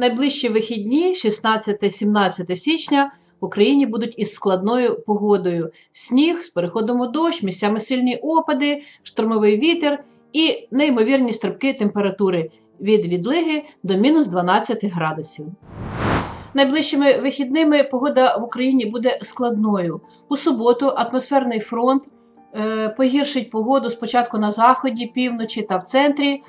Найближчі вихідні, 16-17 січня, в Україні будуть із складною погодою. Сніг з переходом у дощ, місцями сильні опади, штормовий вітер і неймовірні стрибки температури від відлиги до мінус 12 градусів. Найближчими вихідними погода в Україні буде складною. У суботу атмосферний фронт е, погіршить погоду спочатку на заході, півночі та в центрі.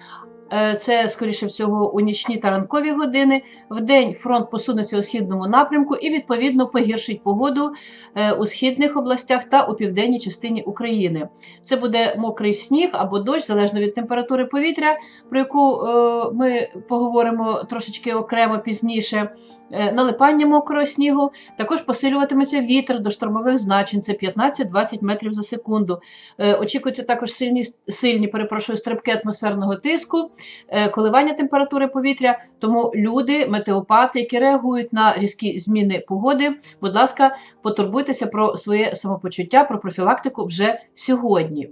Е, Це, скоріше всього, у нічні та ранкові години. Вдень фронт посунеться у східному напрямку і, відповідно, погіршить погоду е, у східних областях та у південній частині України. Це буде мокрий сніг або дощ, залежно від температури повітря, про яку е, ми поговоримо трошечки окремо пізніше. Е, Налипання мокрого снігу, також посилюватиметься вітер до штормових значень, це 15-20 метрів за секунду. Е, Очікуються також сильні, сильні перепрошую, стрибки атмосферного тиску, е, коливання температури повітря. Тому люди, метеопати, які реагують на різкі зміни погоди, будь ласка, потурбуйтеся про своє самопочуття, про профілактику вже сьогодні.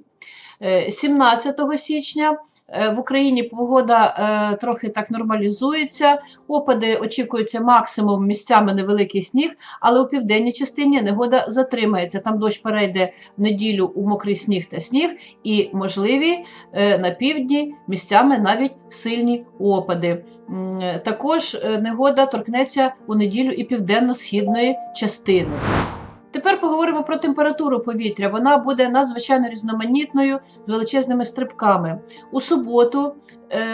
Е, 17 січня в Україні погода е, трохи так нормалізується. Опади очікуються максимум місцями невеликий сніг, але у південній частині негода затримається. Там дощ перейде в неділю у мокрий сніг та сніг, і можливі е, на півдні місцями навіть сильні опади. Е, Також е, негода торкнеться у неділю і південно-східної частини. Тепер поговоримо про температуру повітря. Вона буде надзвичайно різноманітною з величезними стрибками. У суботу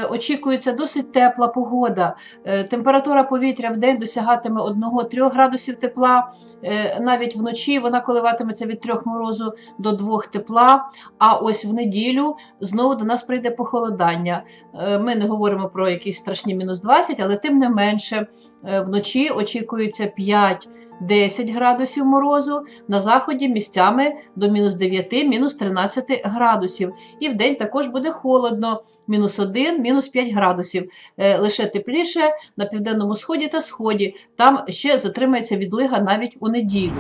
очікується досить тепла погода. Е, температура повітря в день досягатиме 1-3 градусів тепла. Е, навіть вночі вона коливатиметься від 3 морозу до 2 тепла. А ось в неділю знову до нас прийде похолодання. Е, ми не говоримо про якісь страшні мінус 20, але тим не менше е, вночі очікується 5 10 градусів морозу, на заході місцями до мінус 9, мінус 13 градусів. І в день також буде холодно, мінус 1, мінус 5 градусів. Е, Лише тепліше на південному сході та сході. Там ще затримається відлига навіть у неділю.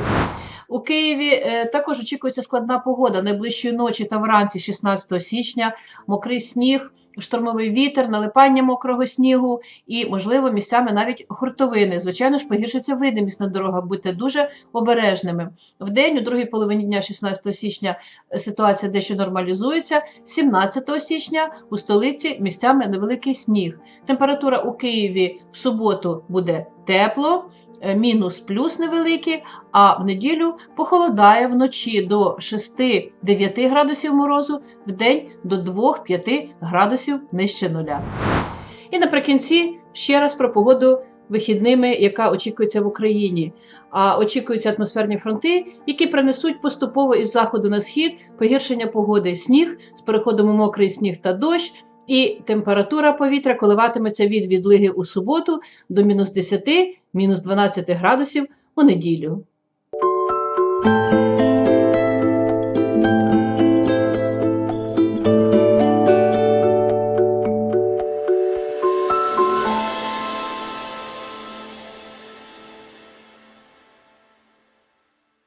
У Києві е, також очікується складна погода найближчої ночі та вранці 16 січня, мокрий сніг, штормовий вітер, налипання мокрого снігу і, можливо, місцями навіть хуртовини. Звичайно ж, погіршиться видимість на дорогах, будьте дуже обережними. Вдень, у другій половині дня 16 січня, е, ситуація дещо нормалізується. 17 січня у столиці місцями невеликий сніг. Температура у Києві в суботу буде тепло. Е, Мінус плюс невеликі, а в неділю похолодає вночі до 6-9 градусів морозу, в день до 2-5 градусів нижче нуля. І наприкінці ще раз про погоду вихідними, яка очікується в Україні. А очікуються атмосферні фронти, які принесуть поступово із заходу на схід погіршення погоди, сніг з переходом у мокрий сніг та дощ. І температура повітря коливатиметься від відлиги у суботу до мінус 10, мінус 12 градусів у неділю.